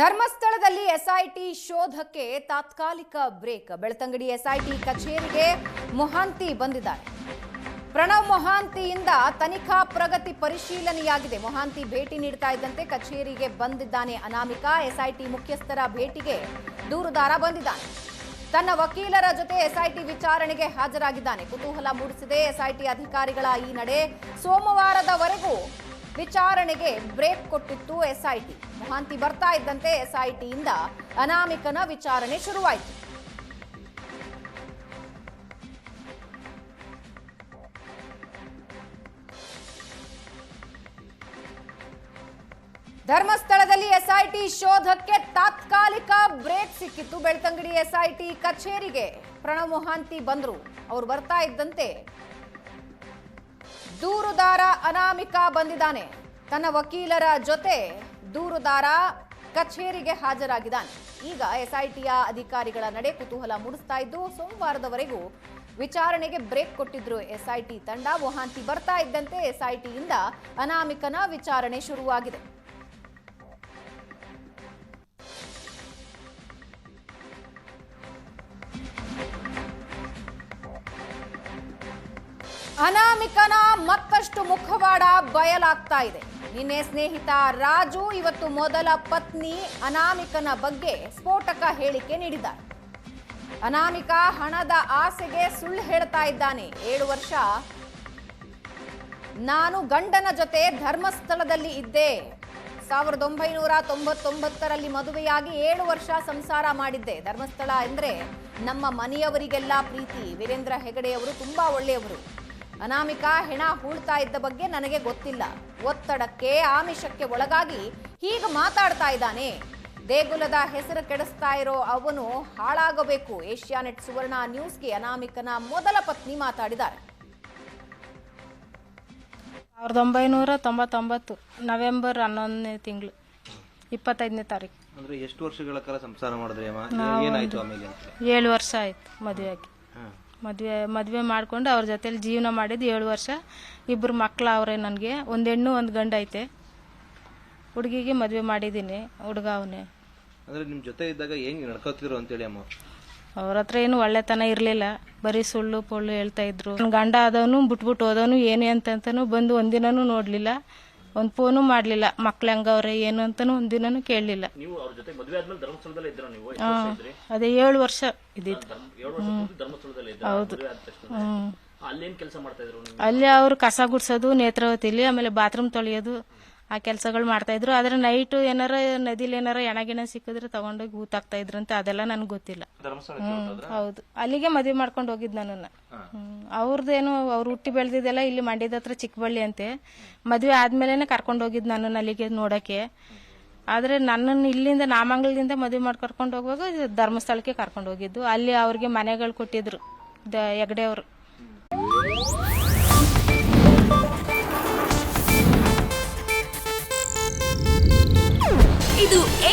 ಧರ್ಮಸ್ಥಳದಲ್ಲಿ ಎಸ್ಐಟಿ ಶೋಧಕ್ಕೆ ತಾತ್ಕಾಲಿಕ break. Belthangady SIT ಕಚೇರಿಗೆ ಮೊಹಾಂತಿ ಬಂದಿದ್ದಾರೆ. ಪ್ರಣವ್ ಮೊಹಾಂತಿಯಿಂದ ತನಿಖಾ ಪ್ರಗತಿ ಪರಿಶೀಲನೆಯಾಗಿದೆ. ಮೊಹಾಂತಿ ಭೇಟಿ ನೀಡ್ತಾ ಇದ್ದಂತೆ ಕಚೇರಿಗೆ ಬಂದಿದ್ದಾನೆ ಅನಾಮಿಕ. ಎಸ್ಐಟಿ ಮುಖ್ಯಸ್ಥರ ಭೇಟಿಗೆ ದೂರುದಾರ ಬಂದಿದ್ದಾನೆ. ತನ್ನ ವಕೀಲರ ಜೊತೆ ಎಸ್ಐಟಿ ವಿಚಾರಣೆಗೆ ಹಾಜರಾಗಿದ್ದಾನೆ. ಕುತೂಹಲ ಮೂಡಿಸಿದೆ. ಎಸ್ಐಟಿ ಅಧಿಕಾರಿಗಳ ಈ ನಡೆ ಸೋಮವಾರದವರೆಗೂ ವಿಚಾರಣೆಗೆ ಬ್ರೇಕ್ ಕೊಟ್ಟಿತ್ತು ಎಸ್ಐಟಿ. ಮಹಾಂತಿ ಬರ್ತಾ ಇದ್ದಂತೆ ಎಸ್ಐಟಿಯಿಂದ ಅನಾಮಿಕನ ವಿಚಾರಣೆ ಶುರುವಾಯಿತು. ಧರ್ಮಸ್ಥಳದಲ್ಲಿ ಎಸ್ಐಟಿ ಶೋಧಕ್ಕೆ ತಾತ್ಕಾಲಿಕ ಬ್ರೇಕ್ ಸಿಕ್ಕಿತ್ತು. ಬೆಳ್ತಂಗಡಿ ಎಸ್ಐಟಿ ಕಚೇರಿಗೆ ಪ್ರಣವ್ ಮೊಹಾಂತಿ ಬಂದ್ರು. ಅವ್ರು ಬರ್ತಾ ಇದ್ದಂತೆ ದೂರುದಾರ ಅನಾಮಿಕ ಬಂದಿದ್ದಾನೆ. ತನ್ನ ವಕೀಲರ ಜೊತೆ ದೂರುದಾರ ಕಚೇರಿಗೆ ಹಾಜರಾಗಿದ್ದಾನೆ. ಈಗ ಎಸ್ಐಟಿಯ ಅಧಿಕಾರಿಗಳ ನಡೆ ಕುತೂಹಲ ಮೂಡಿಸ್ತಾ ಇದ್ದು, ಸೋಮವಾರದವರೆಗೂ ವಿಚಾರಣೆಗೆ ಬ್ರೇಕ್ ಕೊಟ್ಟಿದ್ರು ಎಸ್ಐಟಿ ತಂಡ. ವಹಾಂತಿ ಬರ್ತಾ ಇದ್ದಂತೆ ಎಸ್ಐಟಿಯಿಂದ ಅನಾಮಿಕನ ವಿಚಾರಣೆ ಶುರುವಾಗಿದೆ. ಅನಾಮಿಕನ ಮತ್ತಷ್ಟು ಮುಖವಾಡ ಬಯಲಾಗ್ತಾ ಇದೆ. ನಿನ್ನೆ ಸ್ನೇಹಿತ ರಾಜು, ಇವತ್ತು ಮೊದಲ ಪತ್ನಿ ಅನಾಮಿಕನ ಬಗ್ಗೆ ಸ್ಫೋಟಕ ಹೇಳಿಕೆ ನೀಡಿದ್ದಾರೆ. ಅನಾಮಿಕ ಹಣದ ಆಸೆಗೆ ಸುಳ್ಳು ಹೇಳ್ತಾ ಇದ್ದಾನೆ. ಏಳು ವರ್ಷ. ನಾನು ಗಂಡನ ಜೊತೆ ಧರ್ಮಸ್ಥಳದಲ್ಲಿ ಇದ್ದೆ. ಸಾವಿರದ ಒಂಬೈನೂರ ತೊಂಬತ್ತೊಂಬತ್ತರಲ್ಲಿ ಮದುವೆಯಾಗಿ ಏಳು ವರ್ಷ ಸಂಸಾರ ಮಾಡಿದ್ದೆ. ಧರ್ಮಸ್ಥಳ ಅಂದ್ರೆ ನಮ್ಮ ಮನೆಯವರಿಗೆಲ್ಲ ಪ್ರೀತಿ. ವೀರೇಂದ್ರ ಹೆಗಡೆಯವರು ತುಂಬಾ ಒಳ್ಳೆಯವರು. ಅನಾಮಿಕ ಹೆಣ ಹೂಳ್ತಾ ಇದ್ದ ಬಗ್ಗೆ ನನಗೆ ಗೊತ್ತಿಲ್ಲ. ಒತ್ತಡಕ್ಕೆ ಆಮಿಷಕ್ಕೆ ಒಳಗಾಗಿ ಹೀಗೆ ಮಾತಾಡ್ತಾ ಇದ್ದಾನೆ. ದೇಗುಲದ ಹೆಸರು ಕೆಡಿಸ್ತಾ ಇರೋ ಅವನು ಹಾಳಾಗಬೇಕು. ಏಷ್ಯಾನೆಟ್ ಸುವರ್ಣ ನ್ಯೂಸ್ಗೆ ಅನಾಮಿಕನ ಮೊದಲ ಪತ್ನಿ ಮಾತಾಡಿದ್ದಾರೆ. ಸಾವಿರದ ಒಂಬೈನೂರ ತೊಂಬತ್ತೊಂಬತ್ತು ನವೆಂಬರ್ ಹನ್ನೊಂದನೇ ತಿಂಗಳು ಇಪ್ಪತ್ತೈದನೇ ತಾರೀಕು. ಅಂದ್ರೆ ಎಷ್ಟು ವರ್ಷಗಳ ಕಾಲ ಸಂಸಾರ ಮಾಡಿದ್ರೆ ಏನಾಯ್ತು ಆಮೇಲೆ ಏಳು ವರ್ಷ ಆಯ್ತು ಮದುವೆಯಾಗಿ. ಮದುವೆ ಮದುವೆ ಮಾಡ್ಕೊಂಡು ಅವ್ರ ಜೊತೆಲಿ ಜೀವನ ಮಾಡಿದ್ದು ಏಳು ವರ್ಷ. ಇಬ್ಬರು ಮಕ್ಕಳು ಅವರೇ ನನಗೆ. ಒಂದು ಹೆಣ್ಣು ಒಂದು ಗಂಡ ಐತೆ. ಹುಡುಗಿಗೆ ಮದುವೆ ಮಾಡಿದ್ದೀನಿ ಹುಡುಗ ಅವನೇ. ಅಂದ್ರೆ ನಿಮ್ಮ ಜೊತೆ ಇದ್ದಾಗ ಹೆಂಗೆ ನಡ್ಕೋತಿದ್ರು ಅಂತೇಳಿ ಅಮ್ಮ? ಅವ್ರ ಹತ್ರ ಏನು ಒಳ್ಳೆತನ ಇರಲಿಲ್ಲ. ಬರೀ ಸುಳ್ಳು ಪೊಳ್ಳು ಹೇಳ್ತಾ ಇದ್ರು. ಗಂಡ ಆದವನು ಬಿಟ್ಬಿಟ್ಟು ಹೋದವನು ಏನೇ ಅಂತಂತನೂ ಬಂದು ಒಂದಿನೂ ನೋಡ್ಲಿಲ್ಲ. ಒಂದು ಫೋನು ಮಾಡ್ಲಿಲ್ಲ. ಮಕ್ಳ ಹೆಂಗವ್ರೆ ಏನು ಅಂತಾನು ಒಂದಿನನೂ ಕೇಳಲಿಲ್ಲ. ನೀವು ಅವ್ರ ಜೊತೆ ಮದುವೆ ಆದ್ಮೇಲೆ ಧರ್ಮಸ್ಥಳದಲ್ಲೇ ಇದ್ರ ನೀವು? ಎಷ್ಟು ಹಾ, ವರ್ಷ ಇದ್ರಿ? ಅದೇ ಏಳು ವರ್ಷ ಇದ್ದಿತ್ತು. ಧರ್ಮ- ಏಳು ವರ್ಷ ಪೂರ್ತಿ ಧರ್ಮಸ್ಥಳದಲ್ಲೇ ಇದ್ರ ಹೌದು. ಮದುವೆ ಆದ ತಕ್ಷಣ ಹ್ಮ್. ಅಲ್ಲೇನ್ ಕೆಲಸ ಮಾಡ್ತಾ ಇದ್ರು ನೀವು? ಅಲ್ಲಿ ಅವ್ರು ಕಸ ಗುಡ್ಸೋದು ನೇತ್ರಾವತಿಲಿ ಆಮೇಲೆ ಬಾತ್ರೂಮ್ ತೊಳೆಯೋದು. ಆ ಕೆಲಸಗಳು ಮಾಡ್ತಾ ಇದ್ರು. ಆದ್ರೆ ನೈಟ್ ಏನಾರ ನದಿಲಿ ಏನಾರ ಎಣಗಿಣ ಸಿಕ್ಕಿದ್ರೆ ತಗೊಂಡೋಗಿ ಊತಾಕ್ತಾ ಇದ್ರಂತೆ ಅದೆಲ್ಲ ನನ್ಗೆ ಗೊತ್ತಿಲ್ಲ. ಹ್ಮ್. ಹೌದು. ಅಲ್ಲಿಗೆ ಮದುವೆ ಮಾಡ್ಕೊಂಡು ಹೋಗಿದ್ ನಾನು ಅವ್ರದ್ದೇನು ಅವ್ರು ಹುಟ್ಟಿ ಬೆಳೆದಿದ್ದೆಲ್ಲ ಇಲ್ಲಿ ಮಂಡ್ಯದ ಹತ್ರ ಚಿಕ್ಕಬಳ್ಳಿ ಅಂತೆ. ಮದುವೆ ಆದ್ಮೇಲೆನೆ ಕರ್ಕೊಂಡು ಹೋಗಿದ್ ನಾನು ಅಲ್ಲಿಗೆ ನೋಡಕ್ಕೆ. ಆದ್ರೆ ನನ್ನನ್ನು ಇಲ್ಲಿಂದ ನಾಮಂಗಲದಿಂದ ಮದುವೆ ಮಾಡಿ ಕರ್ಕೊಂಡು ಹೋಗುವಾಗ ಧರ್ಮಸ್ಥಳಕ್ಕೆ ಕರ್ಕೊಂಡು ಹೋಗಿದ್ದು. ಅಲ್ಲಿ ಅವ್ರಿಗೆ ಮನೆಗಳು ಕೊಟ್ಟಿದ್ರು ದ ಹೆಗ್ಡೆ